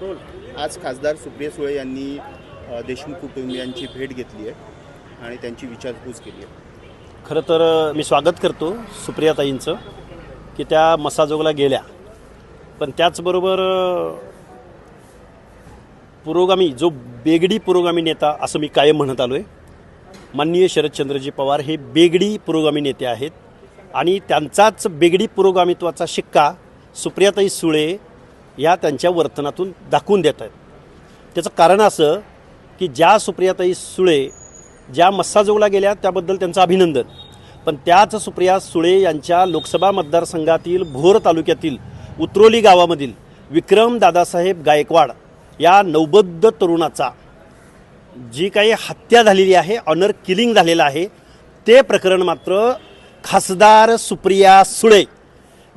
Role आज खासदार सुप्रिया सुळे यांनी देशमुख कुटुंबियांची भेट घेतली आहे आणि त्यांची विचारपूस केली आहे. खरं तर मी स्वागत करतो सुप्रियाताईंचं की त्या मसाजोगला गेल्या. पण त्याचबरोबर पुरोगामी जो बेगडी पुरोगामी नेता असं मी कायम म्हणत आलो आहे माननीय शरदचंद्रजी पवार हे बेगडी पुरोगामी नेते आहेत. आणि त्यांचाच बेगडी पुरोगामित्वाचा शिक्का सुप्रियाताई सुळे या त्यांच्या वर्तनातून दाखवून देत आहेत. त्याचं कारण असं की ज्या सुप्रियाताई सुळे ज्या मस्साजोगला गेल्या त्याबद्दल त्यांचं अभिनंदन. पण त्याच सुप्रिया सुळे यांच्या लोकसभा मतदारसंघातील भोर तालुक्यातील उतरोली गावामधील विक्रम दादासाहेब गायकवाड या नवबद्ध तरुणाचा जी काही हत्या झालेली आहे ऑनर किलिंग झालेलं आहे ते प्रकरण मात्र खासदार सुप्रिया सुळे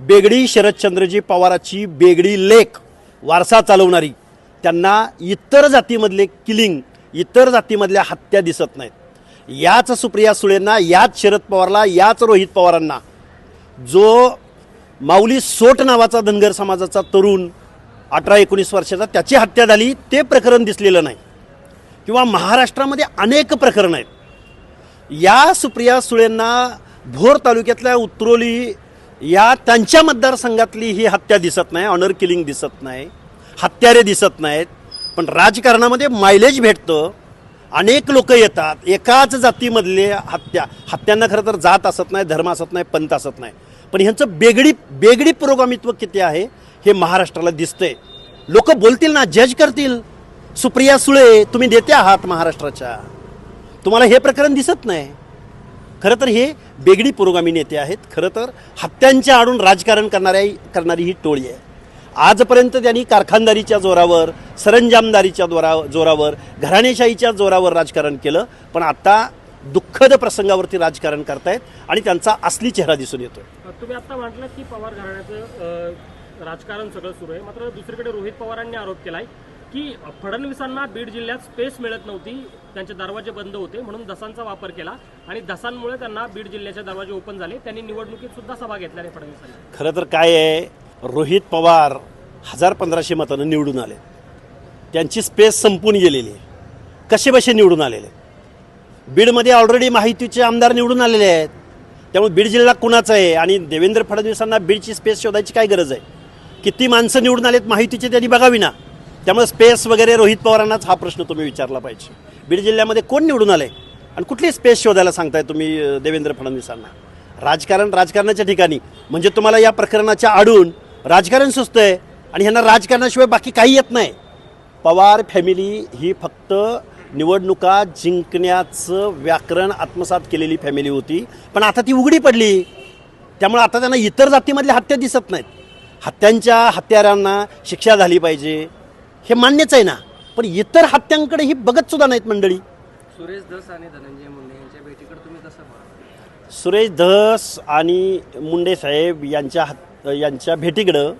बेगडी शरदचंद्रजी पवाराची बेगडी लेख वारसा चालवणारी. त्यांना इतर जातीमधले किलिंग इतर जातीमधल्या हत्या दिसत नाहीत. याच सुप्रिया सुळेंना याच शरद पवारला याच रोहित पवारांना जो माऊली सोट नावाचा धनगर समाजाचा तरुण अठरा एकोणीस वर्षाचा त्याची हत्या झाली ते प्रकरण दिसलेलं नाही. किंवा महाराष्ट्रामध्ये अनेक प्रकरणं आहेत. या सुप्रिया सुळेंना भोर तालुक्यातल्या उत्रोली या त्यांच्या मतदारसंघातली ही हत्या दिसत नाही ऑनर किलिंग दिसत नाही हत्यारे दिसत नाहीत. पण राजकारणामध्ये मायलेज भेटतं. अनेक लोक येतात. एकाच जातीमधले हत्या. हत्यांना खरं तर जात असत नाही धर्म असत नाही पंथ असत नाही. पण ह्यांचं बेगडी बेगडी पुरोगामित्व किती आहे हे महाराष्ट्राला दिसतंय. लोक बोलतील ना जज करतील. सुप्रिया सुळे तुम्ही देते आहात महाराष्ट्राच्या. तुम्हाला हे प्रकरण दिसत नाही. खरं तर हे बेगडी पुरोगामी नेते आहेत. खरं तर हत्यांच्या आडून राजकारण करणाऱ्या करणारी ही टोळी आहे. आजपर्यंत त्यांनी कारखानदारीच्या जोरावर सरंजामदारीच्या जोरा जोरावर घराणेशाहीच्या जोरावर राजकारण केलं. पण आता दुःखद प्रसंगावरती राजकारण करतायत आणि त्यांचा असली चेहरा दिसून येतोय. तुम्ही आता म्हटलं की पवार घराण्याचं राजकारण सगळं सुरू आहे. मात्र दुसरीकडे रोहित पवारांनी आरोप केलाय की फडणवीसांना बीड जिल्ह्यात स्पेस मिळत नव्हती. त्यांचे दरवाजे बंद होते म्हणून दसांचा वापर केला. आणि दसांमुळे त्यांना बीड जिल्ह्याचे दरवाजे ओपन झाले. त्यांनी निवडणुकीत सुद्धा सभा घेतल्या नाही फडणवीसांनी. खरं तर काय आहे रोहित पवार हजार पंधराशे मतानं निवडून आले. त्यांची स्पेस संपून गेलेली आहे. कसे बसे निवडून आलेले? बीडमध्ये ऑलरेडी माहितीचे आमदार निवडून आलेले आहेत. त्यामुळे बीड जिल्हा कुणाचा आहे? आणि देवेंद्र फडणवीसांना बीडची स्पेस शोधायची काय गरज आहे? किती माणसं निवडून आलेत माहितीचे त्यांनी बघावी ना. त्यामुळे स्पेस वगैरे रोहित पवारांनाच हा प्रश्न तुम्ही विचारला पाहिजे. बीड जिल्ह्यामध्ये कोण निवडून आले? आणि कुठली स्पेस शोधायला सांगताय तुम्ही देवेंद्र फडणवीसांना? राजकारण राजकारणाच्या ठिकाणी म्हणजे तुम्हाला या प्रकरणाच्या आडून राजकारण सुचतंय आणि ह्यांना राजकारणाशिवाय बाकी काही येत नाही. पवार फॅमिली ही फक्त निवडणुका जिंकण्याचं व्याकरण आत्मसात केलेली फॅमिली होती पण आता ती उघडी पडली. त्यामुळे आता त्यांना इतर जातीमधल्या हत्या दिसत नाहीत. हत्यांच्या हत्यारांना शिक्षा झाली पाहिजे. हे मान्यच आहे ना. पण इतर हत्यांकडे ही बघत सुद्धा नाहीत मंडळी. सुरेश धस आणि धनंजय मुंडे यांच्या भेटीकडे तुम्ही कसं पाहता? सुरेश धस आणि मुंडे साहेब यांच्या हात यांच्या भेटीकडं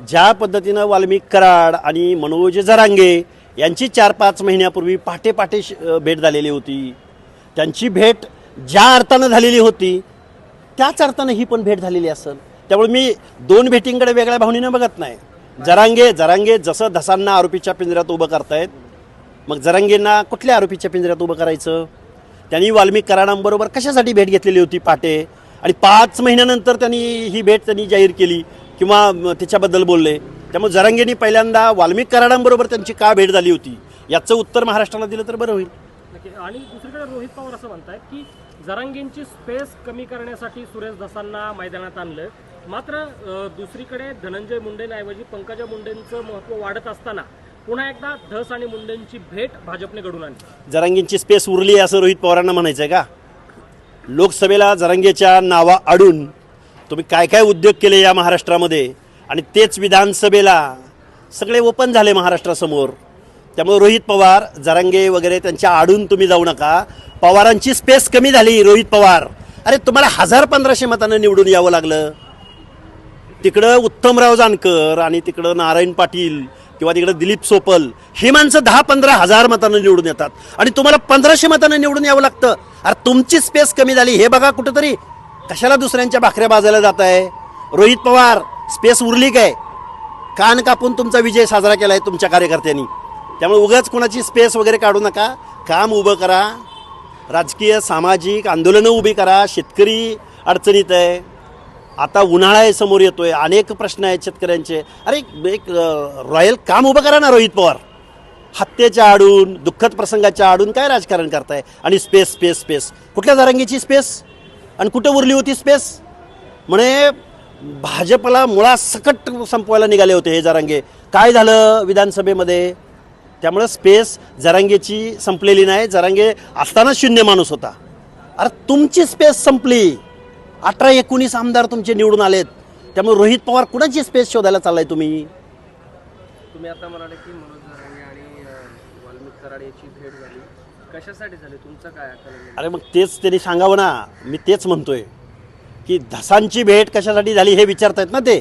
ज्या पद्धतीनं वाल्मिक कराड आणि मनोज जरांगे यांची चार पाच महिन्यापूर्वी पहाटे पहाटे भेट झालेली होती. त्यांची भेट ज्या अर्थानं झालेली होती त्याच अर्थानं ही पण भेट झालेली असेल. त्यामुळे मी दोन भेटींकडे वेगळ्या भावनेनं बघत नाही. जरांगे जरांगे जसं धसांना आरोपीच्या पिंजऱ्यात उभं करतायत मग जरांगेंना कुठल्या आरोपीच्या पिंजऱ्यात उभं करायचं? त्यांनी वाल्मिक कराडांबरोबर कशासाठी भेट घेतलेली होती पाटे? आणि पाच महिन्यानंतर त्यांनी ही भेट त्यांनी जाहीर केली किंवा त्याच्याबद्दल बोलले? त्यामुळे जरांगेंनी पहिल्यांदा वाल्मिक कराडांबरोबर त्यांची का भेट झाली होती? याचं उत्तर महाराष्ट्राला दिलं तर बरं होईल. आणि दुसरीकडे रोहित पवार असं म्हणतायत की जरांगींची स्पेस कमी करण्यासाठी सुरेश दसांना मैदानात आणलं. मात्र दुसरीकडे धनंजय मुंडेंऐवजी पंकजा मुंडेंचं महत्त्व वाढत असताना पुन्हा एकदा धस आणि मुंडेंची भेट भाजपने घडून आणली. जरांगींची स्पेस उरली असं रोहित पवारांना म्हणायचं आहे का? लोकसभेला जरांगेच्या नावा आडून तुम्ही काय काय उद्योग केले या महाराष्ट्रामध्ये? आणि तेच विधानसभेला सगळे ओपन झाले महाराष्ट्रासमोर. त्यामुळे रोहित पवार जरांगे वगैरे त्यांच्या आडून तुम्ही जाऊ नका. पवारांची स्पेस कमी झाली रोहित पवार. अरे तुम्हाला हजार पंधराशे मतानं निवडून यावं लागलं. तिकडं उत्तमराव जानकर आणि तिकडं नारायण पाटील किंवा तिकडं दिलीप सोपल ही माणसं दहा पंधरा हजार मतानं निवडून येतात. आणि तुम्हाला पंधराशे मतानं निवडून यावं लागतं. अरे तुमची स्पेस कमी झाली. हे बघा कुठंतरी कशाला दुसऱ्यांच्या भाकऱ्या बाजायला जात आहे रोहित पवार स्पेस उरली काय कान कापून तुमचा विजय साजरा केला आहे तुमच्या कार्यकर्त्यांनी. त्यामुळे उगाच कोणाची स्पेस वगैरे काढू नका. काम उभं करा. राजकीय सामाजिक आंदोलनं उभी करा. शेतकरी अडचणीत आहे. आता उन्हाळा आहे समोर येतोय अनेक प्रश्न आहेत शेतकऱ्यांचे. अरे एक रॉयल काम उभं करा ना रोहित पवार. हत्येच्या आडून दुःखद प्रसंगाच्या आडून काय राजकारण करताय? आणि स्पेस स्पेस स्पेस कुठल्या जारंगीची स्पेस आणि कुठं उरली होती स्पेस म्हणे भाजपला मुळासकट संपवायला निघाले होते हे जरांगे. काय झालं विधानसभेमध्ये? त्यामुळं स्पेस जरांगेची संपलेली नाही. जरांगे असताना शून्य माणूस होता. अरे तुमची स्पेस संपली. अठरा एकोणीस आमदार तुमचे निवडून आलेत. त्यामुळे रोहित पवार कुणाची स्पेस शोधायला चाललाय तुम्ही? तुम्ही आता म्हणाले की मनोज जरांगे आणि अं, वाल्मिक कराड याची भेट झाली. कशासाठी झाली? तुमचं काय अरे मग तेच त्यांनी सांगावं ना. मी तेच म्हणतोय की धसांची भेट कशासाठी झाली हे विचारतायत ना ते.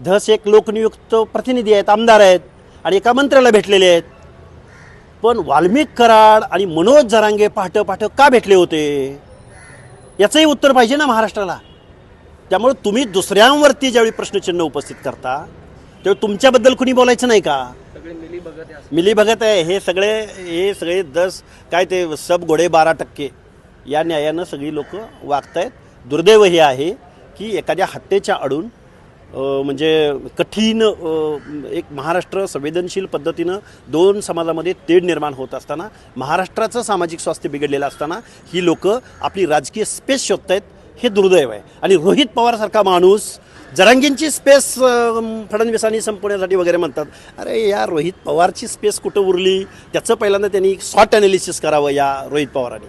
धस एक लोकनियुक्त प्रतिनिधी आहेत आमदार आहेत आणि एका मंत्र्याला भेटलेले आहेत. पण वाल्मिक कराड आणि मनोज जरांगे पहाटं पहाटं का भेटले होते? याचंही उत्तर पाहिजे ना महाराष्ट्राला. त्यामुळे तुम्ही दुसऱ्यांवरती ज्यावेळी प्रश्नचिन्ह उपस्थित करता तेव्हा तुमच्याबद्दल कुणी बोलायचं नाही का? मिली भगत आहे हे सगळे हे सगळे दस काय ते सब घोडे बारा टक्के या न्यायानं सगळी लोक वागत आहेत दुर्दैव हे आहे की एखाद्या हत्येच्या आडून अं, म्हणजे कठीण एक महाराष्ट्र संवेदनशील पद्धतीनं दोन समाजामध्ये तेढ निर्माण होत असताना महाराष्ट्राचं सामाजिक स्वास्थ्य बिघडलेलं असताना ही लोक आपली राजकीय स्पेस शोधत आहेत हे दुर्दैव आहे. आणि रोहित पवारसारखा माणूस जरांगींची स्पेस फडणवीसांनी संपवण्यासाठी वगैरे म्हणतात अरे या रोहित पवारची स्पेस कुठं उरली? त्याचं पहिल्यांदा त्यांनी शॉर्ट ॲनालिसिस करावं या रोहित पवारांनी.